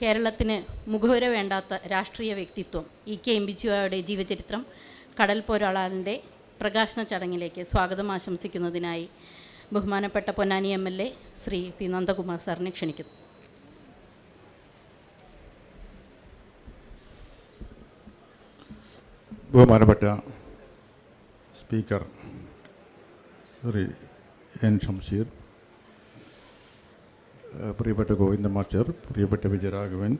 കേരളത്തിന് മുഖവര വേണ്ടാത്ത രാഷ്ട്രീയ വ്യക്തിത്വം. ഇ കെ എംബിച്ചുവായുടെ ജീവചരിത്രം കടൽ പോരാളാലിന്റെ പ്രകാശന ചടങ്ങിലേക്ക് സ്വാഗതം ആശംസിക്കുന്നതിനായി ബഹുമാനപ്പെട്ട Ponnani M L A Shri P Nandakumar സാറിനെ ക്ഷണിക്കുന്നു. ബഹുമാനപ്പെട്ട സ്പീക്കർ ശ്രീ എൻ ഷംഷീർ പ്രിയപ്പെട്ട ഗോവിന്ദ മാസ്റ്റർ പ്രിയപ്പെട്ട വിജയരാഘവൻ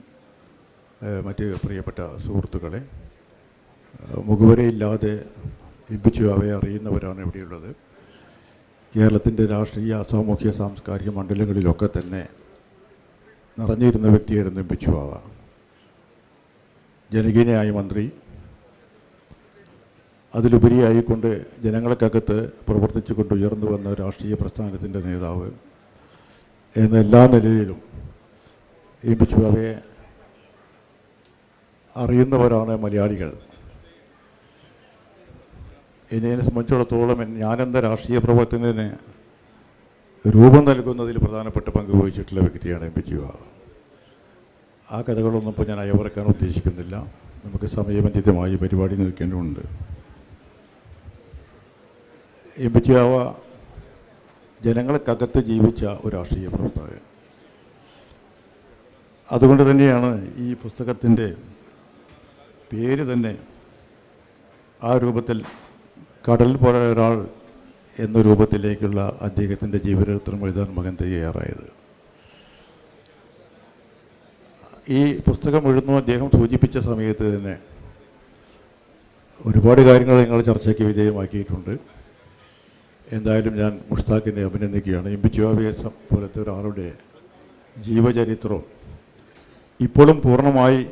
മറ്റ് പ്രിയപ്പെട്ട സുഹൃത്തുക്കളെ മുഖവരയില്ലാതെ അവയെ അറിയുന്നവരാണ് ഇവിടെയുള്ളത്. കേരളത്തിന്റെ രാഷ്ട്രീയ സാമൂഹ്യ സാംസ്കാരിക മണ്ഡലങ്ങളിലൊക്കെ തന്നെ നിറഞ്ഞിരുന്ന വ്യക്തിയായിരുന്നു ബിച്ചുവാവ ജനകീയനായ മന്ത്രി. അതിലുപരിയായിക്കൊണ്ട് ജനങ്ങൾക്കകത്ത് പ്രവർത്തിച്ചുകൊണ്ട് ഉയർന്നു വന്ന രാഷ്ട്രീയ പ്രസ്ഥാനത്തിന്റെ നേതാവ്. എന്ന എല്ലാ നിലയിലും ഈ ബിച്ചുബാബയെ അറിയുന്നവരാണ് മലയാളികൾ. എന്നെ സംബന്ധിച്ചിടത്തോളം ഞാനെന്ന രാഷ്ട്രീയ പ്രവർത്തനത്തിന് രൂപം നൽകുന്നതിൽ പ്രധാനപ്പെട്ട പങ്ക് വഹിച്ചിട്ടുള്ള വ്യക്തിയാണ് എം പി ജി ആ കഥകളൊന്നും ഇപ്പോൾ ഞാൻ അയവറക്കാൻ ഉദ്ദേശിക്കുന്നില്ല. നമുക്ക് സമയബന്ധിതമായി പരിപാടി നിൽക്കേണ്ടതുണ്ട്. എം പി ജിവാവ ജനങ്ങൾക്കകത്ത് ജീവിച്ച ഒരു രാഷ്ട്രീയ പ്രവർത്തകൻ. അതുകൊണ്ട് തന്നെയാണ് ഈ പുസ്തകത്തിന്റെ പേര് തന്നെ ആ രൂപത്തിൽ കടൽ പോലെ ഒരാൾ എന്ന രൂപത്തിലേക്കുള്ള അദ്ദേഹത്തിന്റെ ജീവചരിത്രം എഴുതാൻ മകൻ തയ്യാറായത്. ഈ പുസ്തകം എഴുതുന്നു അദ്ദേഹം സൂചിപ്പിച്ച സമയത്ത് തന്നെ ഒരുപാട് കാര്യങ്ങൾ നിങ്ങൾ ചർച്ചയ്ക്ക് വിധേയമാക്കിയിട്ടുണ്ട്. എന്തായാലും ഞാൻ മുഷ്താഖിനെ അഭിനന്ദിക്കുകയാണ്. ജിയോവേസം പോലത്തെ ഒരാളുടെ ജീവചരിത്രം ഇപ്പോഴും പൂർണമായി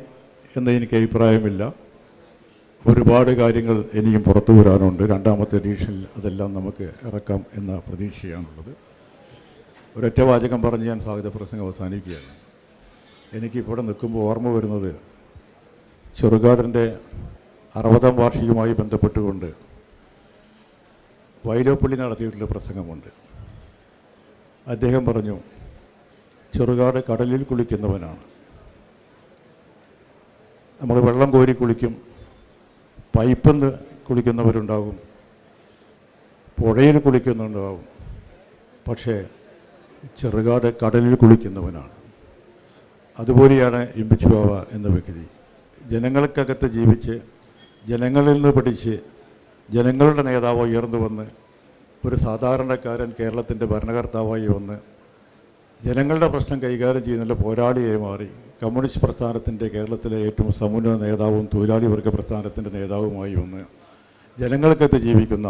എന്ന് എനിക്ക് അഭിപ്രായമില്ല. ഒരുപാട് കാര്യങ്ങൾ ഇനിയും പുറത്തു വരാനുണ്ട്. രണ്ടാമത്തെ എഡീഷനിൽ അതെല്ലാം നമുക്ക് ഇറക്കാം എന്ന പ്രതീക്ഷയാണുള്ളത്. ഒരൊറ്റ വാചകം പറഞ്ഞ് ഞാൻ സ്വാഗത പ്രസംഗം അവസാനിക്കുകയാണ്. എനിക്കിവിടെ നിൽക്കുമ്പോൾ ഓർമ്മ വരുന്നത് ചെറുകാടിന്റെ അറുപതാം വാർഷികവുമായി ബന്ധപ്പെട്ടുകൊണ്ട് വൈലോപ്പള്ളി നടത്തിയിട്ടുള്ള പ്രസംഗമുണ്ട്. അദ്ദേഹം പറഞ്ഞു ചെറുകാട് കടലിൽ കുളിക്കുന്നവനാണ്. നമ്മൾ വെള്ളം കോരി കുളിക്കും പൈപ്പിൽ നിന്ന് കുളിക്കുന്നവരുണ്ടാകും പുഴയിൽ കുളിക്കുന്നുണ്ടാകും പക്ഷേ ചെറുകാട് കടലിൽ കുളിക്കുന്നവനാണ്. അതുപോലെയാണ് ഇമ്പിച്ചുവാവ എന്ന വ്യക്തി. ജനങ്ങൾക്കകത്ത് ജീവിച്ച് ജനങ്ങളിൽ നിന്ന് പഠിച്ച് ജനങ്ങളുടെ നേതാവ് ഉയർന്നു വന്ന് ഒരു സാധാരണക്കാരൻ കേരളത്തിന്റെ ഭരണകർത്താവായി വന്ന് ജനങ്ങളുടെ പ്രശ്നം കൈകാര്യം ചെയ്യുന്നതിന്റെ പോരാളിയായി മാറി. കമ്മ്യൂണിസ്റ്റ് പ്രസ്ഥാനത്തിന്റെ കേരളത്തിലെ ഏറ്റവും സമുന്നത നേതാവും തൊഴിലാളി വർഗ പ്രസ്ഥാനത്തിന്റെ നേതാവുമായി വന്ന് ജനങ്ങൾക്കകത്ത് ജീവിക്കുന്ന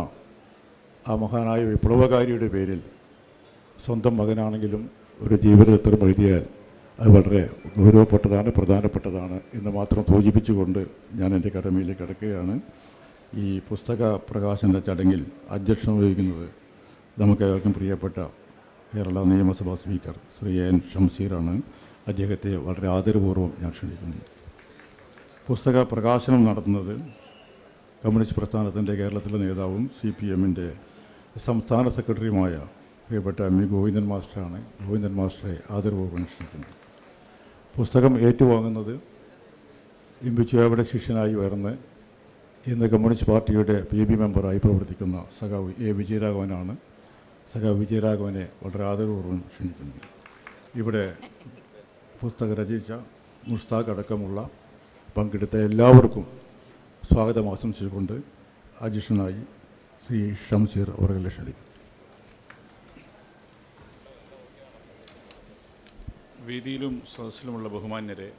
ആ മഹാനായ വിപ്ലവകാരിയുടെ പേരിൽ സ്വന്തം മകനാണെങ്കിലും ഒരു ജീവിതത്തിലും എഴുതിയാൽ അത് വളരെ ഗൗരവപ്പെട്ടതാണ് പ്രധാനപ്പെട്ടതാണ് എന്ന് മാത്രം സൂചിപ്പിച്ചുകൊണ്ട് ഞാൻ എന്റെ കടമയിലേക്ക് കിടക്കുകയാണ്. ഈ പുസ്തക പ്രകാശന ചടങ്ങിൽ അധ്യക്ഷം വഹിക്കുന്നത് നമുക്കേവർക്കും പ്രിയപ്പെട്ട കേരള നിയമസഭാ സ്പീക്കർ ശ്രീ എൻ ഷംസീറാണ് അദ്ദേഹത്തെ വളരെ ആദരപൂർവം ഞാൻ ക്ഷണിക്കുന്നു. പുസ്തക പ്രകാശനം നടത്തുന്നത് കമ്മ്യൂണിസ്റ്റ് പ്രസ്ഥാനത്തിന്റെ കേരളത്തിലെ നേതാവും സി പി എമ്മിന്റെ സംസ്ഥാന സെക്രട്ടറിയുമായ പ്രിയപ്പെട്ട എം വി ഗോവിന്ദൻ മാസ്റ്ററാണ്. ഗോവിന്ദൻ മാസ്റ്ററെ ആദരപൂർവം ക്ഷണിക്കുന്നു. പുസ്തകം ഏറ്റുവാങ്ങുന്നത് ഇമ്പിച്ചുവയുടെ ശിഷ്യനായി ഉയർന്ന് ഇന്ന് കമ്മ്യൂണിസ്റ്റ് പാർട്ടിയുടെ പി ബി മെമ്പറായി പ്രവർത്തിക്കുന്ന സഖാവ് എ വിജയരാഘവനാണ്. സഖാവ് വിജയരാഘവനെ വളരെ ആദരപൂർവം ക്ഷണിക്കുന്നു. ഇവിടെ പുസ്തകം രചിച്ച മുഷ്താഖ് അടക്കമുള്ള പങ്കെടുത്ത എല്ലാവർക്കും സ്വാഗതം ആശംസിച്ചുകൊണ്ട് അധ്യക്ഷനായി ശ്രീ ഷംസീർ അവരെ ക്ഷണിക്കുന്നു. വേദിയിലും സദസ്സിലുമുള്ള ബഹുമാന്യരെ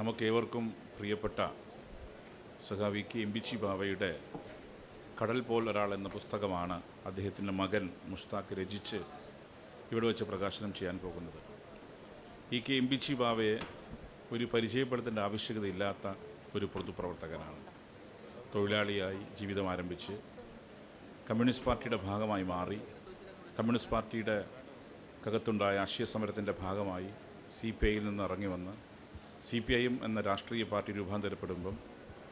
നമുക്കേവർക്കും പ്രിയപ്പെട്ട സഖാവി കെ എംബിച്ചി ബാവയുടെ കടൽ പോൽ ഒരാൾ എന്ന പുസ്തകമാണ് അദ്ദേഹത്തിന്റെ മകൻ മുസ്താഖ് രചിച്ച് ഇവിടെ വെച്ച് പ്രകാശനം ചെയ്യാൻ പോകുന്നത്. ഈ കെ എം ബിച്ചി ബാവയെ ഒരു പരിചയപ്പെടുത്തേണ്ട ആവശ്യകതയില്ലാത്ത ഒരു പൊതുപ്രവർത്തകനാണ്. തൊഴിലാളിയായി ജീവിതം ആരംഭിച്ച് കമ്മ്യൂണിസ്റ്റ് പാർട്ടിയുടെ ഭാഗമായി മാറി കമ്മ്യൂണിസ്റ്റ് പാർട്ടിയുടെ കകത്തുണ്ടായ ആശയ സമരത്തിന്റെ ഭാഗമായി സി പി ഐയിൽ നിന്ന് ഇറങ്ങി വന്ന് സി പി ഐ എം എന്ന രാഷ്ട്രീയ പാർട്ടി രൂപാന്തരപ്പെടുമ്പം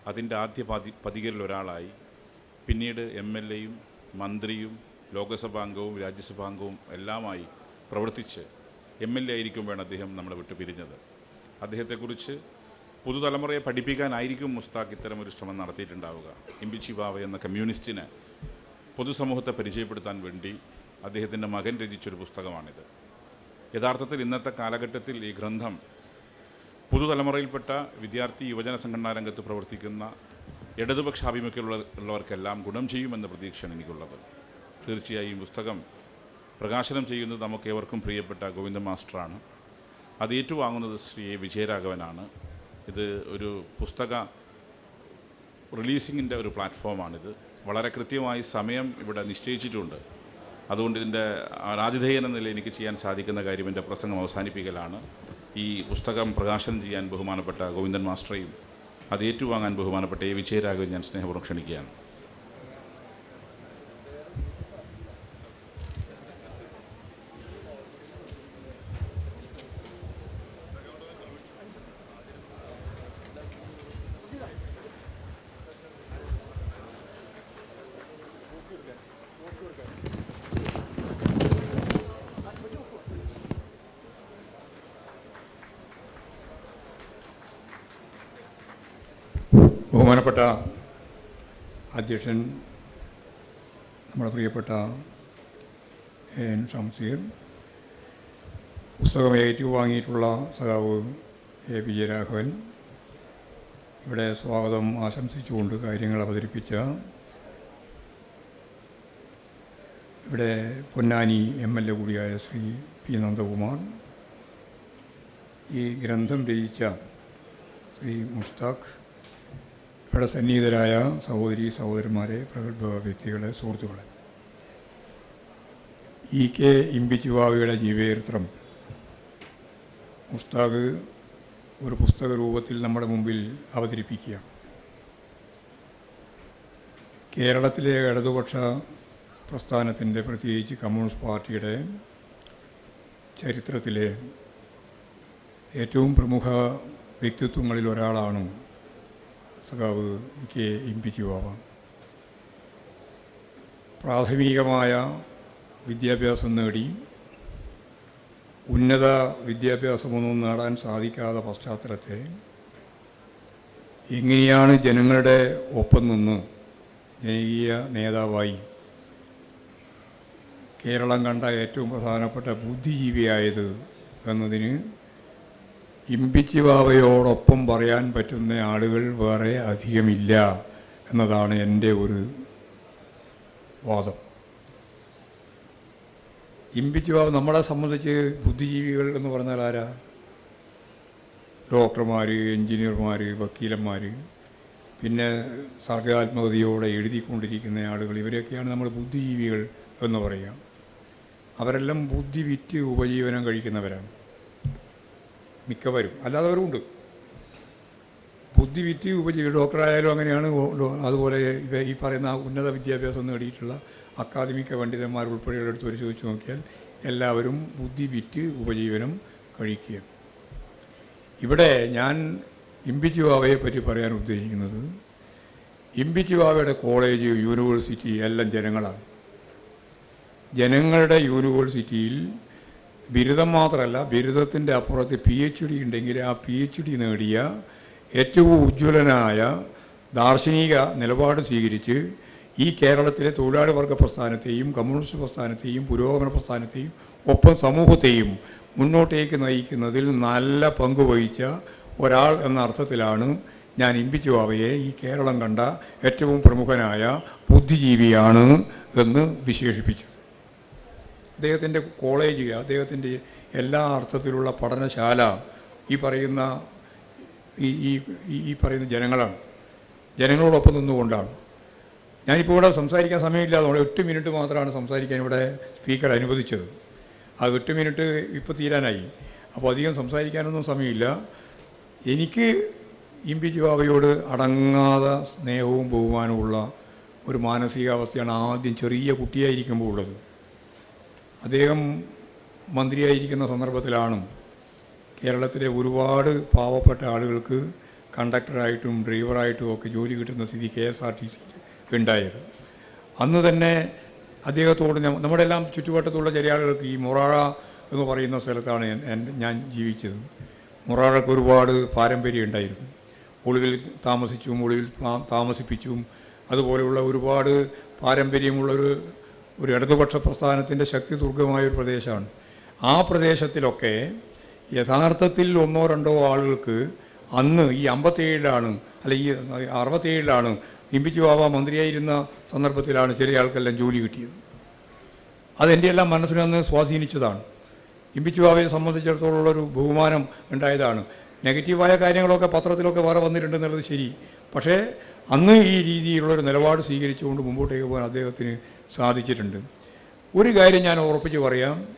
അതിന്റെ ആദ്യ പതി പതികരിൽ ഒരാളായി പിന്നീട് എം എൽ എയും മന്ത്രിയും ലോകസഭാംഗവും രാജ്യസഭാംഗവും എല്ലാമായി പ്രവർത്തിച്ച് എം എൽ എ ആയിരിക്കുമ്പോഴാണ് അദ്ദേഹം നമ്മളെ വിട്ടു പിരിഞ്ഞത്. അദ്ദേഹത്തെക്കുറിച്ച് പുതുതലമുറയെ പഠിപ്പിക്കാനായിരിക്കും മുസ്താഖ് ഇത്തരമൊരു ശ്രമം നടത്തിയിട്ടുണ്ടാവുക. ഇമ്പിച്ചി ബാവ എന്ന കമ്മ്യൂണിസ്റ്റിന് പൊതുസമൂഹത്തെ പരിചയപ്പെടുത്താൻ വേണ്ടി അദ്ദേഹത്തിന്റെ മകൻ രചിച്ചൊരു പുസ്തകമാണിത്. യഥാർത്ഥത്തിൽ ഇന്നത്തെ കാലഘട്ടത്തിൽ ഈ ഗ്രന്ഥം പുതുതലമുറയിൽപ്പെട്ട വിദ്യാർത്ഥി യുവജന സംഘടനാ രംഗത്ത് പ്രവർത്തിക്കുന്ന ഇടതുപക്ഷ ആഭിമുഖ്യമുള്ള ഉള്ളവർക്കെല്ലാം ഗുണം ചെയ്യുമെന്ന പ്രതീക്ഷയാണ് എനിക്കുള്ളത്. തീർച്ചയായും പുസ്തകം പ്രകാശനം ചെയ്യുന്നത് നമുക്ക് ഏവർക്കും പ്രിയപ്പെട്ട ഗോവിന്ദ മാസ്റ്ററാണ്. അത് ഏറ്റുവാങ്ങുന്നത് ശ്രീ. വിജയരാഘവനാണ്. ഇത് ഒരു പുസ്തക റിലീസിങ്ങിന്റെ ഒരു പ്ലാറ്റ്ഫോമാണിത്. വളരെ കൃത്യമായി സമയം ഇവിടെ നിശ്ചയിച്ചിട്ടുണ്ട്. അതുകൊണ്ട് ഇതിന്റെ ആതിഥേയൻ എന്ന നിലയിൽ എനിക്ക് ചെയ്യാൻ സാധിക്കുന്ന കാര്യം എന്റെ പ്രസംഗം അവസാനിപ്പിക്കലാണ്. ഈ പുസ്തകം പ്രകാശനം ചെയ്യാൻ ബഹുമാനപ്പെട്ട ഗോവിന്ദൻ മാസ്റ്ററെയും അത് ഏറ്റുവാങ്ങാൻ ബഹുമാനപ്പെട്ട എ വിജയരാഘവൻ ഞാൻ സ്നേഹപൂർവം ക്ഷണിക്കുകയാണ്. ബഹുമാനപ്പെട്ട അധ്യക്ഷൻ നമ്മുടെ പ്രിയപ്പെട്ട എൻ ഷംസീർ പുസ്തകം ഏറ്റുവാങ്ങിയിട്ടുള്ള സഖാവ് എ പി ജയരാഘവൻ ഇവിടെ സ്വാഗതം ആശംസിച്ചുകൊണ്ട് കാര്യങ്ങൾ അവതരിപ്പിച്ച ഇവിടെ പൊന്നാനി എം എൽ എ കൂടിയായ ശ്രീ പി നന്ദകുമാർ ഈ ഗ്രന്ഥം രചിച്ച ശ്രീ മുഷ്താഖ് ഇവിടെ സന്നിഹിതരായ സഹോദരി സഹോദരന്മാരെ പ്രഗത്ഭ വ്യക്തികളെ സുഹൃത്തുക്കളെ. ഇ കെ ഇമ്പിച്ചുവാവിയുടെ ജീവചരിത്രം മുസ്താഖ് ഒരു പുസ്തക രൂപത്തിൽ നമ്മുടെ മുമ്പിൽ അവതരിപ്പിക്കുക കേരളത്തിലെ ഇടതുപക്ഷ പ്രസ്ഥാനത്തിന്റെ പ്രത്യേകിച്ച് കമ്മ്യൂണിസ്റ്റ് പാർട്ടിയുടെ ചരിത്രത്തിലെ ഏറ്റവും പ്രമുഖ വ്യക്തിത്വങ്ങളിൽ ഒരാളാണ് സഖാവ് കെ. ഇമ്പിച്ചു ബാബ പ്രാഥമികമായ വിദ്യാഭ്യാസം നേടി ഉന്നത വിദ്യാഭ്യാസമൊന്നും നേടാൻ സാധിക്കാത്ത പശ്ചാത്തലത്തെ എങ്ങനെയാണ് ജനങ്ങളുടെ ഒപ്പം നിന്ന് ജനകീയ നേതാവായി കേരളം കണ്ട ഏറ്റവും പ്രധാനപ്പെട്ട ബുദ്ധിജീവിയായത് എന്നതിന് ഇമ്പിച്ചി ബാബയോടൊപ്പം പറയാൻ പറ്റുന്ന ആളുകൾ വേറെ അധികമില്ല എന്നതാണ് എന്റെ ഒരു വാദം. ഇമ്പിച്ചി ബാബ നമ്മളെ സംബന്ധിച്ച് ബുദ്ധിജീവികൾ എന്ന് പറഞ്ഞാൽ ആരാ? ഡോക്ടർമാർ എഞ്ചിനീയർമാർ വക്കീലന്മാർ പിന്നെ സർഗാത്മകതയോടെ എഴുതിക്കൊണ്ടിരിക്കുന്ന ആളുകൾ ഇവരെയൊക്കെയാണ് നമ്മൾ ബുദ്ധിജീവികൾ എന്ന് പറയുക അവരെല്ലാം ബുദ്ധി വിറ്റ് ഉപജീവനം കഴിക്കുന്നവരാണ്. മിക്കവരും. അല്ലാത്തവരുമുണ്ട് ബുദ്ധി വിറ്റ് ഉപജീവി ഡോക്ടറായാലും അങ്ങനെയാണ് അതുപോലെ ഈ പറയുന്ന ഉന്നത വിദ്യാഭ്യാസം നേടിയിട്ടുള്ള അക്കാദമിക പണ്ഡിതന്മാർ ഉൾപ്പെടെയുള്ള അടുത്ത് പരിശോധിച്ച് നോക്കിയാൽ എല്ലാവരും ബുദ്ധി വിറ്റ് ഉപജീവനം കഴിക്കുക ഇവിടെ ഞാൻ ഇമ്പിച്ചുവാവയെ പറ്റി പറയാൻ ഉദ്ദേശിക്കുന്നത് ഇമ്പിച്ചുവാവയുടെ കോളേജ് യൂണിവേഴ്സിറ്റി എല്ലാം ജനങ്ങളാണ്. ജനങ്ങളുടെ യൂണിവേഴ്സിറ്റിയിൽ ബിരുദം മാത്രമല്ല ബിരുദത്തിന്റെ അപ്പുറത്ത് പി എച്ച് ഡി ഉണ്ടെങ്കിൽ ആ പി എച്ച് ഡി നേടിയ ഏറ്റവും ഉജ്ജ്വലനായ ദാർശനിക നിലപാട് സ്വീകരിച്ച് ഈ കേരളത്തിലെ തൊഴിലാളി വർഗ പ്രസ്ഥാനത്തെയും കമ്മ്യൂണിസ്റ്റ് പ്രസ്ഥാനത്തെയും പുരോഗമന പ്രസ്ഥാനത്തെയും ഒപ്പം സമൂഹത്തെയും മുന്നോട്ടേക്ക് നയിക്കുന്നതിൽ നല്ല പങ്ക് വഹിച്ച ഒരാൾ എന്ന അർത്ഥത്തിലാണ് ഞാൻ ഇമ്പിച്ചു ബാവയെ ഈ കേരളം കണ്ട ഏറ്റവും പ്രമുഖനായ ബുദ്ധിജീവിയാണ് എന്ന് വിശേഷിപ്പിച്ചത്. അദ്ദേഹത്തിന്റെ കോളേജ് അദ്ദേഹത്തിന്റെ എല്ലാ അർത്ഥത്തിലുള്ള പഠനശാല ഈ പറയുന്ന ഈ ഈ പറയുന്ന ജനങ്ങളാണ്. ജനങ്ങളോടൊപ്പം നിന്നുകൊണ്ടാണ്. ഞാനിപ്പോൾ ഇവിടെ സംസാരിക്കാൻ സമയമില്ലാതെ അവിടെ എട്ട് മിനിറ്റ് മാത്രമാണ് സംസാരിക്കാൻ ഇവിടെ സ്പീക്കർ അനുവദിച്ചത്. ആ എട്ട് മിനിറ്റ് ഇപ്പോൾ തീരാനായി. അപ്പോൾ അധികം സംസാരിക്കാനൊന്നും സമയമില്ല. എനിക്ക് ഇമ്പിച്ചി ബാബയോട് അടങ്ങാതെ സ്നേഹവും ബഹുമാനവുമുള്ള ഒരു മാനസികാവസ്ഥയാണ് ആദ്യം ചെറിയ കുട്ടിയായിരിക്കുമ്പോൾ ഉള്ളത്. അദ്ദേഹം മന്ത്രിയായിരിക്കുന്ന സന്ദർഭത്തിലാണ് കേരളത്തിലെ ഒരുപാട് പാവപ്പെട്ട ആളുകൾക്ക് കണ്ടക്ടറായിട്ടും ഡ്രൈവറായിട്ടും ഒക്കെ ജോലി കിട്ടുന്ന സ്ഥിതി K S R T C ഉണ്ടായത്. അന്ന് തന്നെ അദ്ദേഹത്തോട് നമ്മുടെ എല്ലാം ചുറ്റുവട്ടത്തുള്ള ചെറിയ ആളുകൾക്ക് ഈ മൊറാഴ എന്ന് പറയുന്ന സ്ഥലത്താണ് ഞാൻ- ജീവിച്ചത്. മൊറാഴക്ക് ഒരുപാട് പാരമ്പര്യം ഉണ്ടായിരുന്നു. ഒളിവിൽ താമസിച്ചും ഒളിവിൽ താമസിപ്പിച്ചും അതുപോലെയുള്ള ഒരുപാട് പാരമ്പര്യമുള്ളൊരു ഒരു ഇടതുപക്ഷ പ്രസ്ഥാനത്തിന്റെ ശക്തി ദുർഗമായ ഒരു പ്രദേശമാണ്. ആ പ്രദേശത്തിലൊക്കെ യഥാർത്ഥത്തിൽ ഒന്നോ രണ്ടോ ആളുകൾക്ക് അന്ന് ഈ അമ്പത്തേഴിലാണ് അല്ല ഈ അറുപത്തേഴിലാണ് ഇമ്പിച്ചു ബാബ മന്ത്രിയായിരുന്ന സന്ദർഭത്തിലാണ് ചെറിയ ആൾക്കെല്ലാം ജോലി കിട്ടിയത്. അതെന്റെ എല്ലാം മനസ്സിനന്ന് സ്വാധീനിച്ചതാണ്. ഇമ്പിച്ചു ബാബയെ സംബന്ധിച്ചിടത്തോളം ഒരു ബഹുമാനം ഉണ്ടായതാണ്. നെഗറ്റീവായ കാര്യങ്ങളൊക്കെ പത്രത്തിലൊക്കെ വേറെ വന്നിട്ടുണ്ടെന്നുള്ളത് ശരി. പക്ഷേ അന്ന് ഈ രീതിയിലുള്ളൊരു നിലപാട് സ്വീകരിച്ചുകൊണ്ട് മുമ്പോട്ടേക്ക് പോകാൻ അദ്ദേഹത്തിന് സാധിച്ചിട്ടുണ്ട്. ഒരു കാര്യം ഞാൻ ഉറപ്പിച്ച് പറയാം.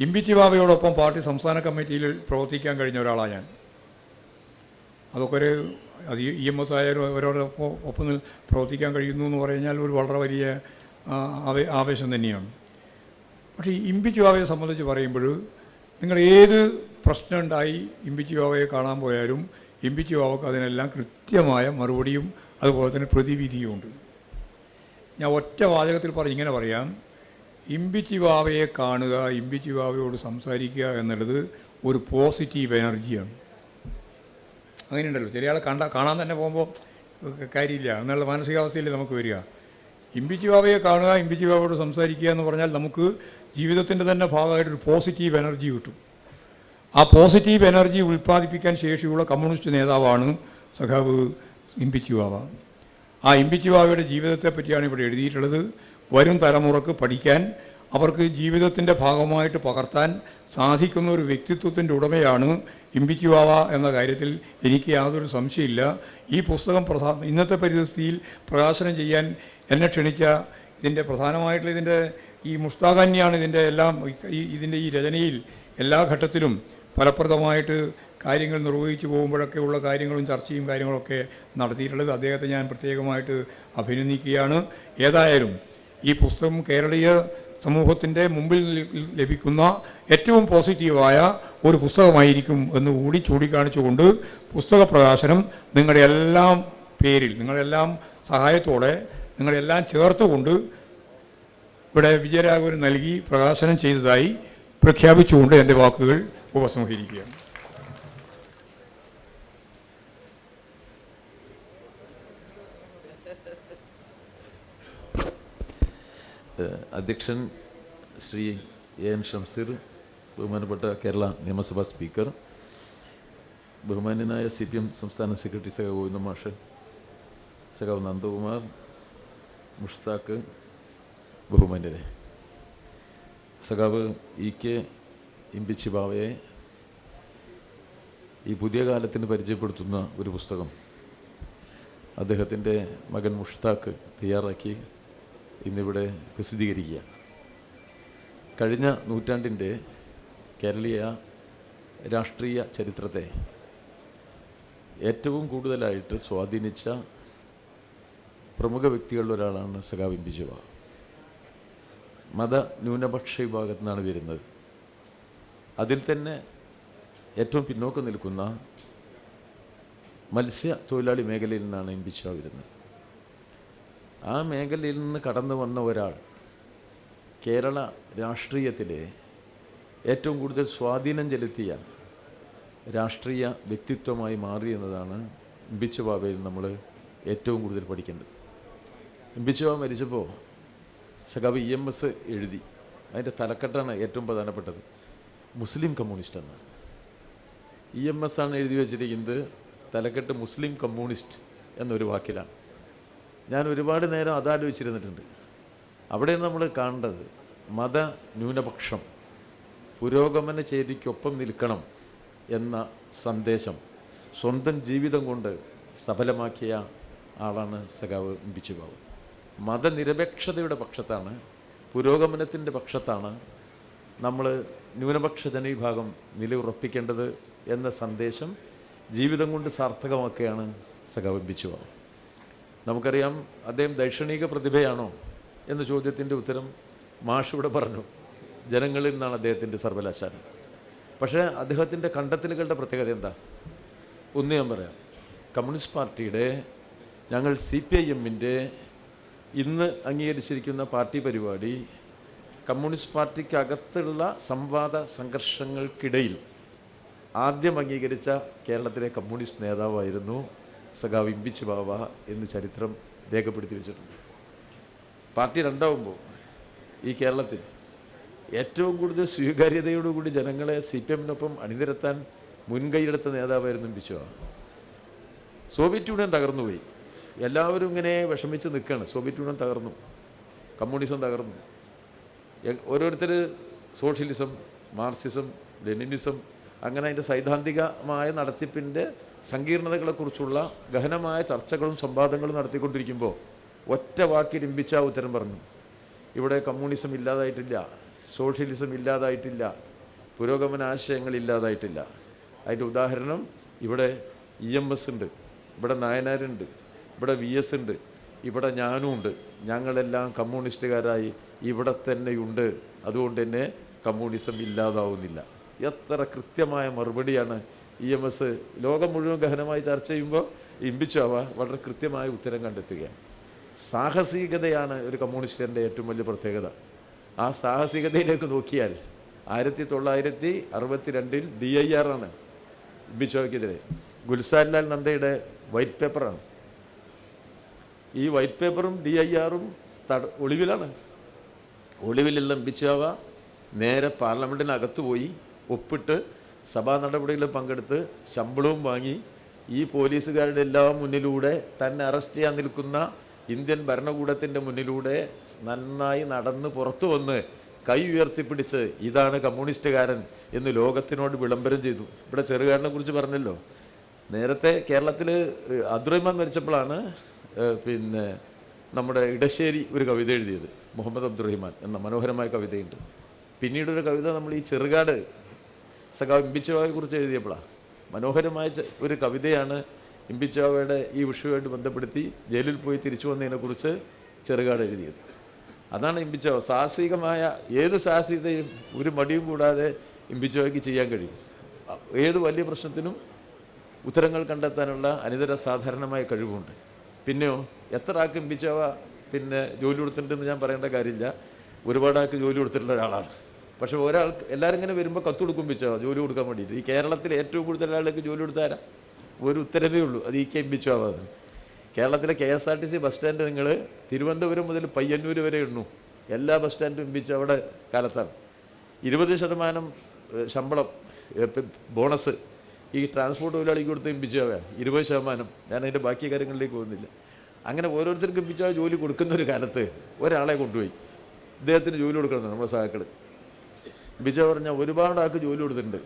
ഇമ്പിച്ചി ബാബയോടൊപ്പം പാർട്ടി സംസ്ഥാന കമ്മിറ്റിയിൽ പ്രവർത്തിക്കാൻ കഴിഞ്ഞ ഒരാളാണ് ഞാൻ. അതൊക്കെ ഒരു അത് ഇ എം എസ് ആയാലും അവരോടൊപ്പം ഒപ്പം പ്രവർത്തിക്കാൻ കഴിയുന്നു എന്ന് പറഞ്ഞാൽ ഒരു വളരെ വലിയ ആവേ- ആവേശം തന്നെയാണ്. പക്ഷേ ഈ ബാബയെ സംബന്ധിച്ച് പറയുമ്പോൾ നിങ്ങൾ ഏത് പ്രശ്നമുണ്ടായി ബാബയെ കാണാൻ പോയാലും ഇമ്പിച്ചി ബാവക്ക് അതിനെല്ലാം കൃത്യമായ മറുപടിയും അതുപോലെ തന്നെ പ്രതിവിധിയും ഉണ്ട്. ഞാൻ ഒറ്റ വാചകത്തിൽ പറഞ്ഞ് ഇങ്ങനെ പറയാം. ഇമ്പിച്ചി വാവയെ കാണുക ഇമ്പിച്ചി വാവയോട് സംസാരിക്കുക എന്നുള്ളത് ഒരു പോസിറ്റീവ് എനർജിയാണ്. അങ്ങനെയുണ്ടല്ലോ. ചില ആളെ കണ്ട കാണാൻ തന്നെ പോകുമ്പോൾ കാര്യമില്ല. എന്നുള്ള മാനസികാവസ്ഥയിൽ നമുക്ക് വരിക. ഇമ്പിച്ചി വാവയെ കാണുക ഇമ്പിച്ചി വാവയോട് സംസാരിക്കുക എന്ന് പറഞ്ഞാൽ നമുക്ക് ജീവിതത്തിന്റെ തന്നെ ഭാഗമായിട്ടൊരു പോസിറ്റീവ് എനർജി കിട്ടും. ആ പോസിറ്റീവ് എനർജി ഉൽപ്പാദിപ്പിക്കാൻ ശേഷിയുള്ള കമ്മ്യൂണിസ്റ്റ് നേതാവാണ് സഖാവ് ഇമ്പിച്ചുവാവ ആ ഇമ്പിച്ചുവാവയുടെ ജീവിതത്തെ പറ്റിയാണ് ഇവിടെ എഴുതിയിട്ടുള്ളത്. വരും തലമുറയ്ക്ക് പഠിക്കാൻ അവർക്ക് ജീവിതത്തിന്റെ ഭാഗമായിട്ട് പകർത്താൻ സാധിക്കുന്ന ഒരു വ്യക്തിത്വത്തിന്റെ ഉടമയാണ് ഇമ്പിച്ചുവാവ എന്ന കാര്യത്തിൽ എനിക്ക് യാതൊരു സംശയമില്ല. ഈ പുസ്തകം പ്രധാ ഇന്നത്തെ പരിസ്ഥിതിയിൽ പ്രകാശനം ചെയ്യാൻ എന്നെ ക്ഷണിച്ച ഇതിന്റെ പ്രധാനമായിട്ടുള്ള ഇതിന്റെ ഈ മുസ്താഖന്യാണ് ഇതിന്റെ എല്ലാം ഇതിന്റെ ഈ രചനയിൽ എല്ലാ ഘട്ടത്തിലും ഫലപ്രദമായിട്ട് കാര്യങ്ങൾ നിർവഹിച്ചു പോകുമ്പോഴൊക്കെ ഉള്ള കാര്യങ്ങളും ചർച്ചയും കാര്യങ്ങളൊക്കെ നടത്തിയിട്ടുള്ളത് അദ്ദേഹത്തെ ഞാൻ പ്രത്യേകമായിട്ട് അഭിനന്ദിക്കുകയാണ്. ഏതായാലും ഈ പുസ്തകം കേരളീയ സമൂഹത്തിന്റെ മുമ്പിൽ ലഭിക്കുന്ന ഏറ്റവും പോസിറ്റീവായ ഒരു പുസ്തകമായിരിക്കും എന്ന് കൂടി ചൂണ്ടിക്കാണിച്ചുകൊണ്ട് പുസ്തക പ്രകാശനം നിങ്ങളുടെ എല്ലാം പേരിൽ നിങ്ങളെല്ലാം സഹായത്തോടെ നിങ്ങളെല്ലാം ചേർത്തുകൊണ്ട് ഇവിടെ വിജയരാഘവൻ നൽകി പ്രകാശനം ചെയ്തതായി പ്രഖ്യാപിച്ചുകൊണ്ട് എന്റെ വാക്കുകൾ ഉപസംഹരിക്കുകയാണ് ഏഹ് അധ്യക്ഷൻ ശ്രീ എ എൻ ഷംസീർ ബഹുമാനപ്പെട്ട കേരള നിയമസഭാ സ്പീക്കർ ബഹുമാന്യനായ സി പി എം സംസ്ഥാന സെക്രട്ടറി സഹ ഗോവിന്ദ മാഷ് സഹ നന്ദകുമാർ മുഷ്താഖ് ബഹുമാന്യരെ. സഖാവ് ഇ കെ ഇമ്പിച്ചി ബാവയെ ഈ പുതിയ കാലത്തിന് പരിചയപ്പെടുത്തുന്ന ഒരു പുസ്തകം അദ്ദേഹത്തിന്റെ മകൻ മുഷ്താഖ് തയ്യാറാക്കി ഇന്നിവിടെ പ്രസിദ്ധീകരിക്കുക. കഴിഞ്ഞ നൂറ്റാണ്ടിന്റെ കേരളീയ രാഷ്ട്രീയ ചരിത്രത്തെ ഏറ്റവും കൂടുതലായിട്ട് സ്വാധീനിച്ച പ്രമുഖ വ്യക്തികളിൽ ഒരാളാണ് സഖാവ് മത ന്യൂനപക്ഷ വിഭാഗത്തിൽ നിന്നാണ് വരുന്നത്. അതിൽ തന്നെ ഏറ്റവും പിന്നോക്കം നിൽക്കുന്ന മത്സ്യ തൊഴിലാളി മേഖലയിൽ നിന്നാണ് എം പി ഷാ വരുന്നത്. ആ മേഖലയിൽ നിന്ന് കടന്നു വന്ന ഒരാൾ കേരള രാഷ്ട്രീയത്തിലെ ഏറ്റവും കൂടുതൽ സ്വാധീനം ചെലുത്തിയ രാഷ്ട്രീയ വ്യക്തിത്വമായി മാറി എന്നതാണ് ഇമ്പിച്ചു ബാബയിൽ നമ്മൾ ഏറ്റവും കൂടുതൽ പഠിക്കേണ്ടത്. ഇമ്പിച്ചു ബാബ മരിച്ചപ്പോൾ സഖാവ് ഇ എം എസ് എഴുതി. അതിന്റെ തലക്കെട്ടാണ് ഏറ്റവും പ്രധാനപ്പെട്ടത്. മുസ്ലിം കമ്മ്യൂണിസ്റ്റ് എന്നാണ്. ഇ എം എസ് ആണ് എഴുതി വെച്ചിരിക്കുന്നത് തലക്കെട്ട് മുസ്ലിം കമ്മ്യൂണിസ്റ്റ് എന്നൊരു വാക്കിലാണ്. ഞാൻ ഒരുപാട് നേരം അതാലോചിച്ചിരുന്നിട്ടുണ്ട്. അവിടെയാണ് നമ്മൾ കാണേണ്ടത് മത ന്യൂനപക്ഷം പുരോഗമന ചേരിക്കൊപ്പം നിൽക്കണം എന്ന സന്ദേശം സ്വന്തം ജീവിതം കൊണ്ട് സഫലമാക്കിയ ആളാണ് സഖാവ് ബിച്ചുബാബു മതനിരപേക്ഷതയുടെ പക്ഷത്താണ് പുരോഗമനത്തിന്റെ പക്ഷത്താണ് നമ്മൾ ന്യൂനപക്ഷ ജനവിഭാഗം നിലയുറപ്പിക്കേണ്ടത് എന്ന സന്ദേശം ജീവിതം കൊണ്ട് സാർത്ഥകമൊക്കെയാണ് സഖാവ് ബിച്ചുബാബു നമുക്കറിയാം അദ്ദേഹം ദൈക്ഷണിക പ്രതിഭയാണോ എന്ന ചോദ്യത്തിന്റെ ഉത്തരം മാഷ് ഇവിടെ പറഞ്ഞു. ജനങ്ങളിൽ നിന്നാണ് അദ്ദേഹത്തിന്റെ സർവകലാശാല പക്ഷേ അദ്ദേഹത്തിന്റെ കണ്ടെത്തലുകളുടെ പ്രത്യേകത എന്താ? ഒന്ന് ഞാൻ പറയാം. കമ്മ്യൂണിസ്റ്റ് പാർട്ടിയുടെ ഞങ്ങൾ സി പി ഐ എമ്മിന്റെ ഇന്ന് അംഗീകരിച്ചിരിക്കുന്ന പാർട്ടി പരിപാടി കമ്മ്യൂണിസ്റ്റ് പാർട്ടിക്കകത്തുള്ള സംവാദ സംഘർഷങ്ങൾക്കിടയിൽ ആദ്യം അംഗീകരിച്ച കേരളത്തിലെ കമ്മ്യൂണിസ്റ്റ് നേതാവായിരുന്നു സഖാവ് ഇമ്പിച്ച് ബാബ എന്ന് ചരിത്രം രേഖപ്പെടുത്തി വെച്ചിട്ടുണ്ട്. പാർട്ടി രണ്ടാവുമ്പോൾ ഈ കേരളത്തിൽ ഏറ്റവും കൂടുതൽ സ്വീകാര്യതയോടുകൂടി ജനങ്ങളെ സി പി എമ്മിനൊപ്പം അണിനിരത്താൻ മുൻകൈയെടുത്ത നേതാവായിരുന്നു ബാബ സോവിയറ്റ് യൂണിയൻ തകർന്നുപോയി. എല്ലാവരും ഇങ്ങനെ വിഷമിച്ച് നിൽക്കുകയാണ് സോവിയറ്റ് യൂണിയൻ തകർന്നു. കമ്മ്യൂണിസം തകർന്നു. ഓരോരുത്തർ സോഷ്യലിസം മാർക്സിസം ലെനിനിസം അങ്ങനെ അതിന്റെ സൈദ്ധാന്തികമായ നടത്തിപ്പിന്റെ സങ്കീർണതകളെക്കുറിച്ചുള്ള ഗഹനമായ ചർച്ചകളും സംവാദങ്ങളും നടത്തിക്കൊണ്ടിരിക്കുമ്പോൾ ഒറ്റ വാക്കി രംഭിച്ച ഉത്തരം പറഞ്ഞു. ഇവിടെ കമ്മ്യൂണിസം ഇല്ലാതായിട്ടില്ല സോഷ്യലിസം ഇല്ലാതായിട്ടില്ല പുരോഗമന ആശയങ്ങൾ ഇല്ലാതായിട്ടില്ല. അതിന്റെ ഉദാഹരണം ഇവിടെ ഇ എം എസ് ഉണ്ട് ഇവിടെ നായനാരുണ്ട് ഇവിടെ വി എസ് ഉണ്ട് ഇവിടെ ഞാനും ഉണ്ട്. ഞങ്ങളെല്ലാം കമ്മ്യൂണിസ്റ്റുകാരായി ഇവിടെ തന്നെയുണ്ട് അതുകൊണ്ട് തന്നെ കമ്മ്യൂണിസം ഇല്ലാതാവുന്നില്ല. എത്ര കൃത്യമായ മറുപടിയാണ് ഇ എം എസ് ലോകം മുഴുവൻ ഗഹനമായി ചർച്ച ചെയ്യുമ്പോൾ ഇമ്പിച്ചാവ വളരെ കൃത്യമായ ഉത്തരം കണ്ടെത്തുകയാണ്. സാഹസികതയാണ് ഒരു കമ്മ്യൂണിസ്റ്റിന്റെ ഏറ്റവും വലിയ പ്രത്യേകത. ആ സാഹസികതയിലേക്ക് നോക്കിയാൽ ആയിരത്തി തൊള്ളായിരത്തി അറുപത്തി രണ്ടിൽ ഡി ഐ ആർ ആണ് ബിച്ചോയ്ക്കെതിരെ ഗുൽസാൻലാൽ നന്ദയുടെ വൈറ്റ് പേപ്പറാണ്. ഈ വൈറ്റ് പേപ്പറും ഡി ഐ ആറും തട ഒളിവിലാണ്. ഒളിവിലുള്ള ബിച്ചാവ നേരെ പാർലമെന്റിനകത്ത് പോയി ഒപ്പിട്ട് സഭാ നടപടികളിൽ പങ്കെടുത്ത് ശമ്പളവും വാങ്ങി ഈ പോലീസുകാരുടെ എല്ലാം മുന്നിലൂടെ തന്നെ അറസ്റ്റ് ചെയ്യാൻ നിൽക്കുന്ന ഇന്ത്യൻ ഭരണകൂടത്തിന്റെ മുന്നിലൂടെ നന്നായി നടന്ന് പുറത്തു വന്ന് കൈ ഉയർത്തിപ്പിടിച്ച് ഇതാണ് കമ്മ്യൂണിസ്റ്റുകാരൻ എന്ന് ലോകത്തിനോട് വിളംബരം ചെയ്തു. ഇവിടെ ചെറുകാരനെ കുറിച്ച് പറഞ്ഞല്ലോ. നേരത്തെ കേരളത്തിൽ അബ്ദുറഹ്മാൻ മരിച്ചപ്പോഴാണ് പിന്നെ നമ്മുടെ ഇടശ്ശേരി ഒരു കവിത എഴുതിയത് മുഹമ്മദ് അബ്ദുറഹിമാൻ എന്ന മനോഹരമായ കവിതയുണ്ട്. പിന്നീടൊരു കവിത നമ്മൾ ഈ ചെറുകാട് സഖാവ് ഇമ്പിച്ചവയെ കുറിച്ച് എഴുതിയപ്പോഴാണ് മനോഹരമായ ഒരു കവിതയാണ് ഇമ്പിച്ചവയുടെ ഈ വിഷയവുമായിട്ട് ബന്ധപ്പെടുത്തി ജയിലിൽ പോയി തിരിച്ചു വന്നതിനെക്കുറിച്ച് ചെറുകാട് എഴുതിയത്. അതാണ് ഇമ്പിച്ചവ. സാഹസികമായ ഏത് സാഹസികതയും ഒരു മടിയും കൂടാതെ ഇമ്പിച്ചോയ്ക്ക് ചെയ്യാൻ കഴിയും. ഏത് വലിയ പ്രശ്നത്തിനും ഉത്തരങ്ങൾ കണ്ടെത്താനുള്ള അനിതര സാധാരണമായ കഴിവുണ്ട്. പിന്നെയോ എത്ര ആൾക്ക് ഇമ്പിച്ചോവ പിന്നെ ജോലി കൊടുത്തിട്ടുണ്ടെന്ന് ഞാൻ പറയേണ്ട കാര്യമില്ല. ഒരുപാട് ആൾക്ക് ജോലി കൊടുത്തിട്ടുള്ള ഒരാളാണ്. പക്ഷേ ഒരാൾക്ക് എല്ലാവരും ഇങ്ങനെ വരുമ്പോൾ കത്ത് കൊടുക്കും പിച്ചോ ജോലി കൊടുക്കാൻ വേണ്ടിയിട്ട്. ഈ കേരളത്തിൽ ഏറ്റവും കൂടുതൽ ആളുകൾക്ക് ജോലി കൊടുത്താരാ? ഒരു ഉത്തരവേ ഉള്ളൂ. അത് ഈ കെ എംപിച്ചോവാണ് കേരളത്തിലെ K S R T C bus stand നിങ്ങൾ തിരുവനന്തപുരം മുതൽ പയ്യന്നൂർ വരെ ഇടുന്നു എല്ലാ ബസ് സ്റ്റാൻഡും പിച്ചോ അവിടെ കാലത്താണ്. ഇരുപത് ശതമാനം ശമ്പളം ബോണസ് ഈ ട്രാൻസ്പോർട്ട് തൊഴിലാളിക്ക് കൊടുത്ത് ഇമ്പിച്ചാവുക ഇരുപത് ശതമാനം. ഞാൻ അതിന്റെ ബാക്കി കാര്യങ്ങളിലേക്ക് പോകുന്നില്ല. അങ്ങനെ ഓരോരുത്തർക്കും എംപിച്ചാവ ജോലി കൊടുക്കുന്ന ഒരു കാലത്ത് ഒരാളെ കൊണ്ടുപോയി. ഇദ്ദേഹത്തിന് ജോലി കൊടുക്കണം നമ്മുടെ സഹാക്കൾ ബിജ പറഞ്ഞ ഒരുപാട് ആൾക്ക് ജോലി കൊടുത്തിട്ടുണ്ട്.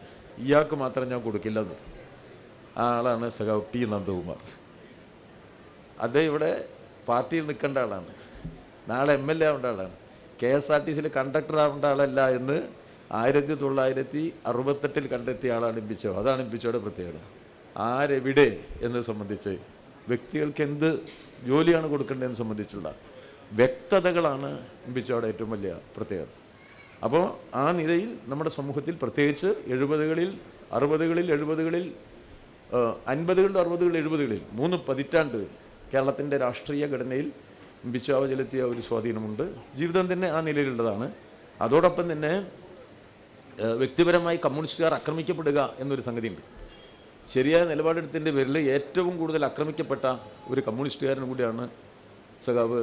ഇയാൾക്ക് മാത്രം ഞാൻ കൊടുക്കില്ലെന്ന് ആ ആളാണ് സഖാവ് പി നന്ദകുമാർ. അദ്ദേഹം ഇവിടെ പാർട്ടിയിൽ നിൽക്കേണ്ട ആളാണ്. നാളെ എം എൽ എ ആവേണ്ട ആളാണ്. കെ എസ് ആർ ടി സിയിൽ കണ്ടക്ടർ ആവേണ്ട ആളല്ല എന്ന് ആയിരത്തി തൊള്ളായിരത്തി അറുപത്തെട്ടിൽ കണ്ടെത്തിയ ആളാണ് ഇമ്പിച്ചോ. അതാണ് ഇമ്പിച്ചോയുടെ പ്രത്യേകത. ആരെവിടെ എന്ന് സംബന്ധിച്ച് വ്യക്തികൾക്ക് എന്ത് ജോലിയാണ് കൊടുക്കേണ്ടതെന്ന് സംബന്ധിച്ചുള്ള വ്യക്തതകളാണ് ഇമ്പിച്ചോയുടെ ഏറ്റവും വലിയ പ്രത്യേകത. അപ്പോൾ ആ നിലയിൽ നമ്മുടെ സമൂഹത്തിൽ പ്രത്യേകിച്ച് എഴുപതുകളിൽ അറുപതുകളിൽ എഴുപതുകളിൽ അൻപതുകളിൽ അറുപതുകളിൽ എഴുപതുകളിൽ മൂന്ന് പതിറ്റാണ്ട് കേരളത്തിന്റെ രാഷ്ട്രീയ ഘടനയിൽ ബിച്ചാവ് ചെലുത്തിയ ഒരു സ്വാധീനമുണ്ട്. ജീവിതം തന്നെ ആ നിലയിലുള്ളതാണ്. അതോടൊപ്പം തന്നെ വ്യക്തിപരമായി കമ്മ്യൂണിസ്റ്റുകാർ ആക്രമിക്കപ്പെടുക എന്നൊരു സംഗതിയുണ്ട്. ശരിയായ നിലപാടെടുത്തതിന്റെ പേരിൽ ഏറ്റവും കൂടുതൽ ആക്രമിക്കപ്പെട്ട ഒരു കമ്മ്യൂണിസ്റ്റുകാരനും കൂടിയാണ് സഖാവ്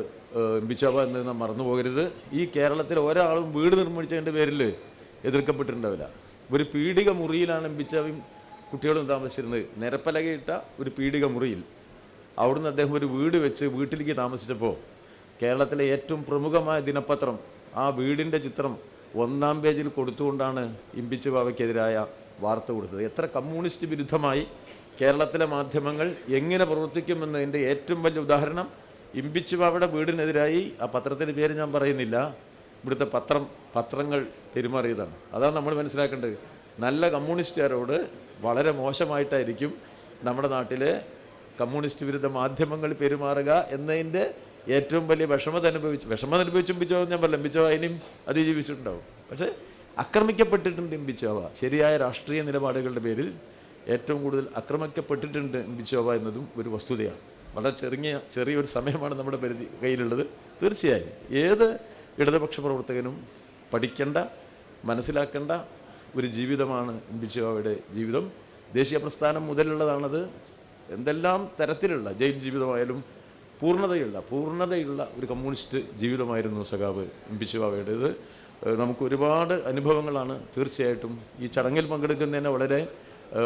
ബിച്ചാവ എന്ന് നാം മറന്നു പോകരുത്. ഈ കേരളത്തിൽ ഒരാളും വീട് നിർമ്മിച്ചതിന്റെ പേരിൽ എതിർക്കപ്പെട്ടിട്ടുണ്ടാവില്ല. ഒരു പീഡിക മുറിയിലാണ് ബിച്ചാവും കുട്ടികളും താമസിച്ചിരുന്നത്. നിരപ്പലകയിട്ട ഒരു പീഡിക മുറിയിൽ അവിടുന്ന് അദ്ദേഹം ഒരു വീട് വെച്ച് വീട്ടിലേക്ക് താമസിച്ചപ്പോൾ കേരളത്തിലെ ഏറ്റവും പ്രമുഖമായ ദിനപത്രം ആ വീടിന്റെ ചിത്രം ഒന്നാം പേജിൽ കൊടുത്തുകൊണ്ടാണ് ഇമ്പിച്ച് ബാബയ്ക്കെതിരായ വാർത്ത കൊടുത്തത്. എത്ര കമ്മ്യൂണിസ്റ്റ് വിരുദ്ധമായി കേരളത്തിലെ മാധ്യമങ്ങൾ എങ്ങനെ പ്രവർത്തിക്കുമെന്നതിന്റെ ഏറ്റവും വലിയ ഉദാഹരണം ഇമ്പിച്ചു അവിടെ വീടിനെതിരായി ആ പത്രത്തിന്റെ പേര് ഞാൻ പറയുന്നില്ല. ഇവിടുത്തെ പത്രം പത്രങ്ങൾ പെരുമാറിയതാണ്. അതാണ് നമ്മൾ മനസ്സിലാക്കേണ്ടത്. നല്ല കമ്മ്യൂണിസ്റ്റുകാരോട് വളരെ മോശമായിട്ടായിരിക്കും നമ്മുടെ നാട്ടിലെ കമ്മ്യൂണിസ്റ്റ് വിരുദ്ധ മാധ്യമങ്ങൾ പെരുമാറുക എന്നതിന്റെ ഏറ്റവും വലിയ വിഷമത അനുഭവിച്ചു വിഷമത അനുഭവിച്ചും ബിച്ചോ ഞാൻ പറയാം ബിച്ചോ അതിനും അതിജീവിച്ചിട്ടുണ്ടാവും. പക്ഷേ ആക്രമിക്കപ്പെട്ടിട്ടുണ്ട് ഇമ്പിച്ചോവ ശരിയായ രാഷ്ട്രീയ നിലപാടുകളുടെ പേരിൽ ഏറ്റവും കൂടുതൽ ആക്രമിക്കപ്പെട്ടിട്ടുണ്ട് ഇമ്പിച്ചോവ എന്നതും ഒരു വസ്തുതയാണ്. വളരെ ചെറിയ ചെറിയൊരു സമയമാണ് നമ്മുടെ പരിധി കയ്യിലുള്ളത്. തീർച്ചയായും ഏത് ഇടതുപക്ഷ പ്രവർത്തകനും പഠിക്കേണ്ട മനസ്സിലാക്കേണ്ട ഒരു ജീവിതമാണ് ഇമ്പിച്ചുവാവയുടെ ജീവിതം. ദേശീയ പ്രസ്ഥാനം മുതലുള്ളതാണത്. എന്തെല്ലാം തരത്തിലുള്ള ജയിൽ ജീവിതമായാലും പൂർണതയുള്ള പൂർണതയുള്ള ഒരു കമ്മ്യൂണിസ്റ്റ് ജീവിതമായിരുന്നു സഖാവ് എം പി ശിവയുടേത് നമുക്ക് ഒരുപാട് അനുഭവങ്ങളാണ് തീർച്ചയായിട്ടും ഈ ചടങ്ങിൽ പങ്കെടുക്കുന്നതിന് വളരെ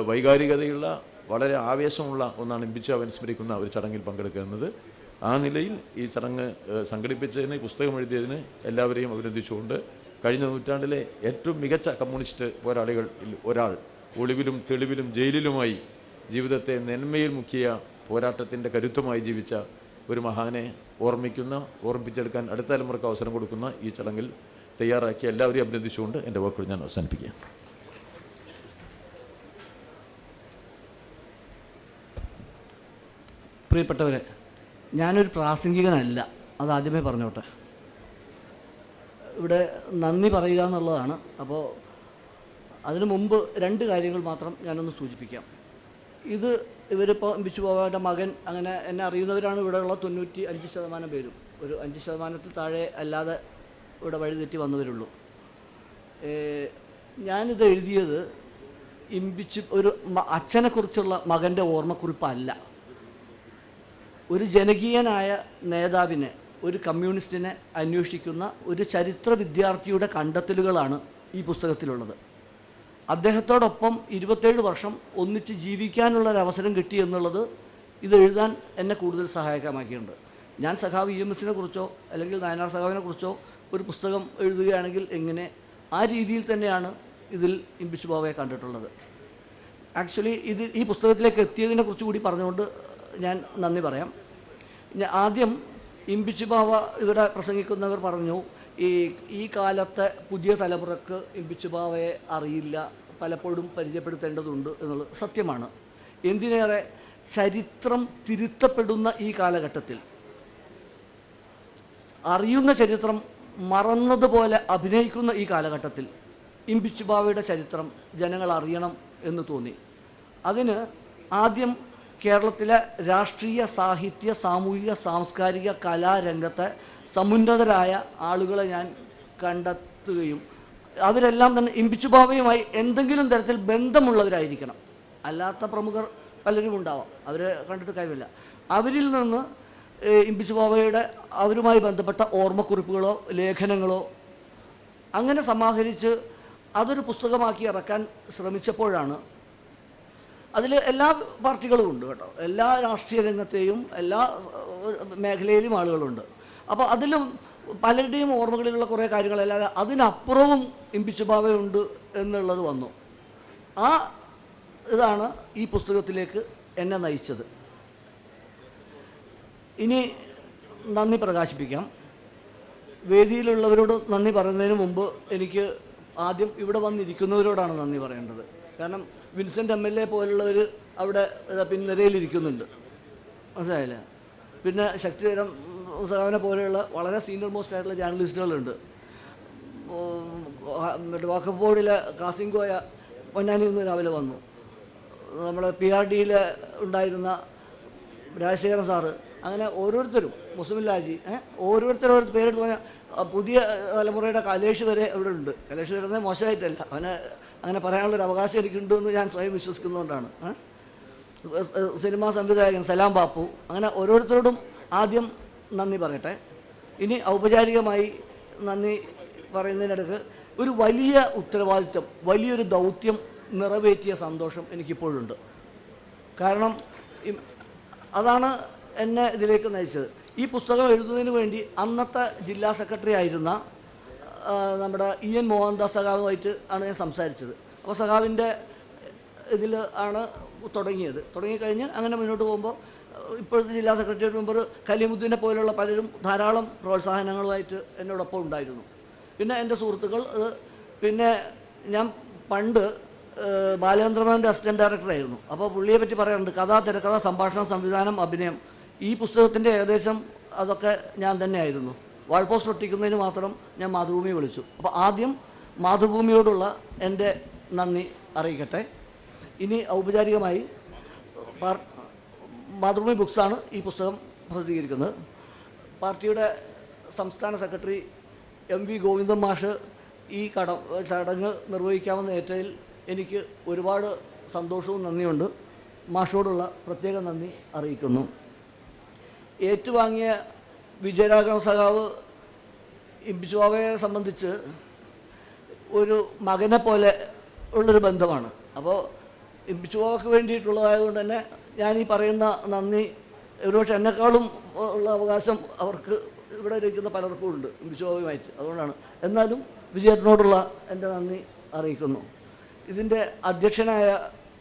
വൈകാരികതയുള്ള വളരെ ആവേശമുള്ള ഒന്നാണ് ഇമ്പിച്ചാവ് അനുസ്മരിക്കുന്ന ഒരു ചടങ്ങിൽ പങ്കെടുക്കുന്നത്. ആ നിലയിൽ ഈ ചടങ്ങ് സംഘടിപ്പിച്ചതിന് പുസ്തകം എഴുതിയതിന് എല്ലാവരെയും അഭിനന്ദിച്ചുകൊണ്ട് കഴിഞ്ഞ നൂറ്റാണ്ടിലെ ഏറ്റവും മികച്ച കമ്മ്യൂണിസ്റ്റ് പോരാളികൾ ഒരാൾ ഒളിവിലും തെളിവിലും ജയിലിലുമായി ജീവിതത്തെ നന്മയിൽ മുക്കിയ പോരാട്ടത്തിന്റെ കരുത്തുമായി ജീവിച്ച ഒരു മഹാനെ ഓർമ്മിക്കുന്ന ഓർമ്മിപ്പിച്ചെടുക്കാൻ അടുത്ത തലമുറയ്ക്ക് അവസരം കൊടുക്കുന്ന ഈ ചടങ്ങിൽ തയ്യാറാക്കി എല്ലാവരെയും അഭിനന്ദിച്ചുകൊണ്ട് എന്റെ വാക്കുകൾ ഞാൻ അവസാനിപ്പിക്കാം പ്രിയപ്പെട്ടവരെ ഞാനൊരു പ്രാസംഗികനല്ല. അത് പറഞ്ഞോട്ടെ. ഇവിടെ നന്ദി പറയുക എന്നുള്ളതാണ്. അപ്പോൾ അതിനു മുമ്പ് രണ്ട് കാര്യങ്ങൾ മാത്രം ഞാനൊന്ന് സൂചിപ്പിക്കാം. ഇത് ഇവരിപ്പോൾ ബിച്ചു ബാബയുടെ മകൻ അങ്ങനെ എന്നെ അറിയുന്നവരാണ് ഇവിടെയുള്ള തൊണ്ണൂറ്റി അഞ്ച് ശതമാനം പേരും. ഒരു അഞ്ച് ശതമാനത്തിൽ താഴെ അല്ലാതെ ഇവിടെ വഴി തെറ്റി വന്നവരുള്ളൂ. ഞാനിത് എഴുതിയത് ഇമ്പിച്ച് ഒരു അച്ഛനെക്കുറിച്ചുള്ള മകന്റെ ഓർമ്മക്കുറിപ്പല്ല. ഒരു ജനകീയനായ നേതാവിനെ ഒരു കമ്മ്യൂണിസ്റ്റിനെ അന്വേഷിക്കുന്ന ഒരു ചരിത്ര വിദ്യാർത്ഥിയുടെ കണ്ടെത്തലുകളാണ് ഈ പുസ്തകത്തിലുള്ളത്. അദ്ദേഹത്തോടൊപ്പം ഇരുപത്തേഴ് വർഷം ഒന്നിച്ച് ജീവിക്കാനുള്ള ഒരു അവസരം കിട്ടി എന്നുള്ളത് ഇത് എഴുതാൻ എന്നെ കൂടുതൽ സഹായകമാക്കിയിട്ടുണ്ട്. ഞാൻ സഖാവ് ഇ എം എസിനെ കുറിച്ചോ അല്ലെങ്കിൽ നായനാർ സഖാവിനെ കുറിച്ചോ ഒരു പുസ്തകം എഴുതുകയാണെങ്കിൽ എങ്ങനെ ആ രീതിയിൽ തന്നെയാണ് ഇതിൽ ഇമ്പിച്ചു ബാബയെ കണ്ടിട്ടുള്ളത്. ആക്ച്വലി ഇത് ഈ പുസ്തകത്തിലേക്ക് എത്തിയതിനെ കുറിച്ച് കൂടി പറഞ്ഞുകൊണ്ട് ഞാൻ നന്ദി പറയാം. ആദ്യം ഇമ്പിച്ചു ബാവ ഇവിടെ പ്രസംഗിക്കുന്നവർ പറഞ്ഞു ഈ ഈ കാലത്തെ പുതിയ തലമുറയ്ക്ക് ഇമ്പിച്ചുബാവയെ അറിയില്ല പലപ്പോഴും പരിചയപ്പെടുത്തേണ്ടതുണ്ട് എന്നുള്ളത് സത്യമാണ്. എന്തിനേറെ ചരിത്രം തിരുത്തപ്പെടുന്ന ഈ കാലഘട്ടത്തിൽ അറിയുന്ന ചരിത്രം മറന്നതുപോലെ അഭിനയിക്കുന്ന ഈ കാലഘട്ടത്തിൽ ഇമ്പിച്ചുബാവയുടെ ചരിത്രം ജനങ്ങൾ അറിയണം എന്ന് തോന്നി. അതിന് ആദ്യം കേരളത്തിലെ രാഷ്ട്രീയ സാഹിത്യ സാമൂഹിക സാംസ്കാരിക കലാരംഗത്തെ സമുന്നതരായ ആളുകളെ ഞാൻ കണ്ടെത്തുകയും അവരെല്ലാം തന്നെ ഇമ്പിച്ചു ബാവയുമായി എന്തെങ്കിലും തരത്തിൽ ബന്ധമുള്ളവരായിരിക്കണം. അല്ലാത്ത പ്രമുഖർ പലരും ഉണ്ടാവാം. അവരെ കണ്ടിട്ട് കാര്യമില്ല. അവരിൽ നിന്ന് ഏഹ്, ഇമ്പിച്ചു ബാവയുടെ അവരുമായി ബന്ധപ്പെട്ട ഓർമ്മക്കുറിപ്പുകളോ ലേഖനങ്ങളോ അങ്ങനെ സമാഹരിച്ച് അതൊരു പുസ്തകമാക്കി ഇറക്കാൻ ശ്രമിച്ചപ്പോഴാണ് അതിൽ എല്ലാ പാർട്ടികളും ഉണ്ട് കേട്ടോ. എല്ലാ രാഷ്ട്രീയ രംഗത്തെയും എല്ലാ മേഖലയിലും ആളുകളുണ്ട്. അപ്പോൾ അതിലും പലരുടെയും ഓർമ്മകളിലുള്ള കുറേ കാര്യങ്ങളല്ലാതെ അതിനപ്പുറവും ഇമ്പിച്ചുബാവയുണ്ട് എന്നുള്ളത് വന്നു. ആ ഇതാണ് ഈ പുസ്തകത്തിലേക്ക് എന്നെ നയിച്ചത്. ഇനി നന്ദി പ്രകാശിപ്പിക്കാം. വേദിയിലുള്ളവരോട് നന്ദി പറയുന്നതിന് മുമ്പ് എനിക്ക് ആദ്യം ഇവിടെ വന്നിരിക്കുന്നവരോടാണ് നന്ദി പറയേണ്ടത്. കാരണം വിൻസെന്റ് എം എൽ എ പോലുള്ളവർ അവിടെ പിൻനിരയിലിരിക്കുന്നുണ്ട്. മനസ്സിലായില്ല? പിന്നെ ശക്തിധരം സഹാവനെ പോലെയുള്ള വളരെ സീനിയർ മോസ്റ്റ് ആയിട്ടുള്ള ജേർണലിസ്റ്റുകളുണ്ട് മറ്റേ വഖഫ് ബോർഡിലെ കാസിംഗോയ പൊന്നാനി നിന്ന് രാവിലെ വന്നു. നമ്മുടെ പി ആർ ഡിയിൽ ഉണ്ടായിരുന്ന രാജശേഖരൻ സാറ് അങ്ങനെ ഓരോരുത്തരും മുസ്ലിം ലാജി ഓരോരുത്തരും ഓരോ പേരെടുത്ത് പറഞ്ഞാൽ പുതിയ തലമുറയുടെ കലേഷ് വരെ ഇവിടെ ഉണ്ട്. കലേഷ് വരുന്നത് മോശമായിട്ടല്ല. അവന് അങ്ങനെ പറയാനുള്ളൊരു അവകാശം എനിക്കുണ്ടെന്ന് ഞാൻ സ്വയം വിശ്വസിക്കുന്നതുകൊണ്ടാണ് സിനിമാ സംവിധായകൻ സലാം ബാപ്പു. അങ്ങനെ ഓരോരുത്തരോടും ആദ്യം നന്ദി പറയട്ടെ. ഇനി ഔപചാരികമായി നന്ദി പറയുന്നതിനിടക്ക് ഒരു വലിയ ഉത്തരവാദിത്വം വലിയൊരു ദൗത്യം നിറവേറ്റിയ സന്തോഷം എനിക്കിപ്പോഴുണ്ട്. കാരണം അതാണ് എന്നെ ഇതിലേക്ക് നയിച്ചത്. ഈ പുസ്തകം എഴുതുന്നതിന് വേണ്ടി അന്നത്തെ ജില്ലാ സെക്രട്ടറി ആയിരുന്ന നമ്മുടെ ഇ എൻ മോഹൻദാസ് സഖാവുമായിട്ട് ആണ് ഞാൻ സംസാരിച്ചത്. അപ്പോൾ സഖാവിന്റെ ഇതിൽ ആണ് തുടങ്ങിയത്. തുടങ്ങിക്കഴിഞ്ഞ് അങ്ങനെ മുന്നോട്ട് പോകുമ്പോൾ ഇപ്പോഴത്തെ ജില്ലാ സെക്രട്ടറി മെമ്പർ കലീമുദ്ദീനെ പോലുള്ള പലരും ധാരാളം പ്രോത്സാഹനങ്ങളുമായിട്ട് എന്നോടൊപ്പം ഉണ്ടായിരുന്നു. പിന്നെ എന്റെ സുഹൃത്തുക്കൾ പിന്നെ ഞാൻ പണ്ട് ബാലചന്ദ്രമോഹന്റെ അസിസ്റ്റന്റ് ഡയറക്ടറായിരുന്നു. അപ്പോൾ പുള്ളിയെ പറ്റി പറയാറുണ്ട് കഥാ തിരക്കഥ സംഭാഷണം സംവിധാനം അഭിനയം. ഈ പുസ്തകത്തിന്റെ ഏകദേശം അതൊക്കെ ഞാൻ തന്നെയായിരുന്നു. വാൾ പോസ്റ്റ് ഒട്ടിക്കുന്നതിന് മാത്രം ഞാൻ മാതൃഭൂമി വിളിച്ചു. അപ്പോൾ ആദ്യം മാതൃഭൂമിയോടുള്ള എന്റെ നന്ദി അറിയിക്കട്ടെ. ഇനി ഔപചാരികമായി മാതൃഭൂമി ബുക്സാണ് ഈ പുസ്തകം പ്രസിദ്ധീകരിക്കുന്നത്. പാർട്ടിയുടെ സംസ്ഥാന സെക്രട്ടറി എം വി ഗോവിന്ദൻ മാഷ് ഈ കട ചടങ്ങ് നിർവഹിക്കാമെന്ന് ഏറ്റതിൽ എനിക്ക് ഒരുപാട് സന്തോഷവും നന്ദിയുണ്ട്. മാഷോടുള്ള പ്രത്യേക നന്ദി അറിയിക്കുന്നു. ഏറ്റുവാങ്ങിയ വിജയരാഘവ സഖാവ് ഇബിച്ചുവാവയെ സംബന്ധിച്ച് ഒരു മകനെ പോലെ ഉള്ളൊരു ബന്ധമാണ്. അപ്പോൾ ഇബിച്ചുവാവയ്ക്ക് വേണ്ടിയിട്ടുള്ളതായതുകൊണ്ട് തന്നെ ഞാൻ ഈ പറയുന്ന നന്ദി ഒരുപക്ഷെ എന്നെക്കാളും ഉള്ള അവകാശം അവർക്ക് ഇവിടെ ഇരിക്കുന്ന പലർക്കും ഉണ്ട് ഇബിച്ചുവാവുമായിട്ട് അതുകൊണ്ടാണ്. എന്നാലും വിജയേട്ടനോടുള്ള എന്റെ നന്ദി അറിയിക്കുന്നു. ഇതിന്റെ അധ്യക്ഷനായ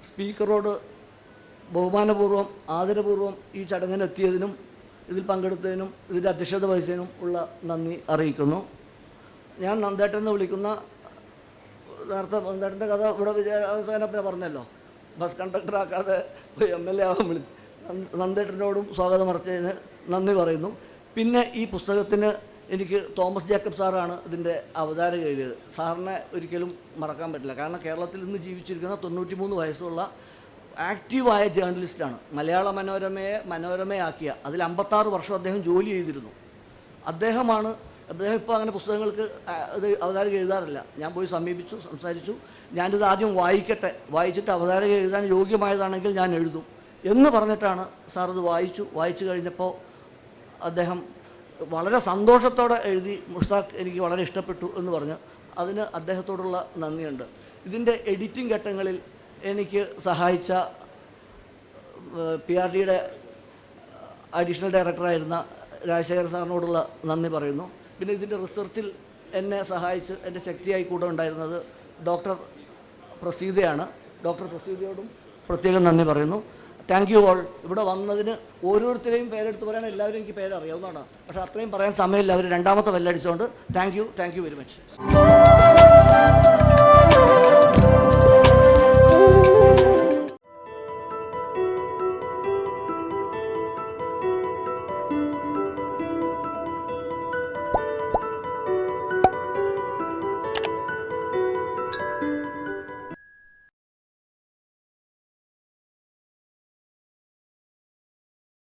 സ്പീക്കറോട് ബഹുമാനപൂർവം ആദരപൂർവം ഈ ചടങ്ങിനെത്തിയതിനും ഇതിൽ പങ്കെടുത്തതിനും ഇതിന്റെ അധ്യക്ഷത വഹിച്ചതിനും ഉള്ള നന്ദി അറിയിക്കുന്നു. ഞാൻ നന്ദേട്ടൻ എന്ന് വിളിക്കുന്ന നേരത്തെ നന്ദേട്ടന്റെ കഥ ഇവിടെ വിജയസേനപ്പിനെ പറഞ്ഞല്ലോ. ബസ് കണ്ടക്ടർ ആക്കാതെ എം എൽ എ ആവാൻ വിളി നന്ദേട്ടനോടും സ്വാഗതം അർച്ചതിന് നന്ദി പറയുന്നു. പിന്നെ ഈ പുസ്തകത്തിന് എനിക്ക് തോമസ് ജേക്കബ് സാറാണ് ഇതിന്റെ അവതാരക എഴുതിയത്. സാറിനെ ഒരിക്കലും മറക്കാൻ പറ്റില്ല. കാരണം കേരളത്തിൽ ഇന്ന് ജീവിച്ചിരിക്കുന്ന തൊണ്ണൂറ്റി മൂന്ന് വയസ്സുള്ള ആക്റ്റീവായ ജേർണലിസ്റ്റാണ്. മലയാള മനോരമയെ മനോരമയാക്കിയ അതിൽ അമ്പത്താറ് വർഷം അദ്ദേഹം ജോലി ചെയ്തിരുന്നു. അദ്ദേഹമാണ് അദ്ദേഹം ഇപ്പോൾ അങ്ങനെ പുസ്തകങ്ങൾക്ക് ഇത് അവതാരക എഴുതാറില്ല. ഞാൻ പോയി സമീപിച്ചു സംസാരിച്ചു. ഞാനിത് ആദ്യം വായിക്കട്ടെ വായിച്ചിട്ട് അവതാരക എഴുതാൻ യോഗ്യമായതാണെങ്കിൽ ഞാൻ എഴുതും എന്ന് പറഞ്ഞിട്ടാണ് സാർ അത് വായിച്ചു. വായിച്ചു കഴിഞ്ഞപ്പോൾ അദ്ദേഹം വളരെ സന്തോഷത്തോടെ എഴുതി മുഷ്താഖ് എനിക്ക് വളരെ ഇഷ്ടപ്പെട്ടു എന്ന് പറഞ്ഞ് അതിന് അദ്ദേഹത്തോടുള്ള നന്ദിയുണ്ട്. ഇതിന്റെ എഡിറ്റിംഗ് ഘട്ടങ്ങളിൽ എനിക്ക് സഹായിച്ച പി ആർ ഡിയുടെ അഡീഷണൽ ഡയറക്ടറായിരുന്ന രാജശേഖർ സാറിനോടുള്ള നന്ദി പറയുന്നു. പിന്നെ ഇതിന്റെ റിസർച്ചിൽ എന്നെ സഹായിച്ച് എന്റെ ശക്തിയായി കൂടെ ഉണ്ടായിരുന്നത് ഡോക്ടർ പ്രസീതയാണ്. ഡോക്ടർ പ്രസീതയോടും പ്രത്യേകം നന്ദി പറയുന്നു. താങ്ക് യു ഓൾ ഇവിടെ വന്നതിന് ഓരോരുത്തരെയും പേരെടുത്ത് പറയാൻ എല്ലാവരും എനിക്ക് പേരറിയാവുന്നതാണ്. പക്ഷേ അത്രയും പറയാൻ സമയമില്ല. അവർ രണ്ടാമത്തെ വെല്ലടിച്ചുകൊണ്ട് thank you thank you very much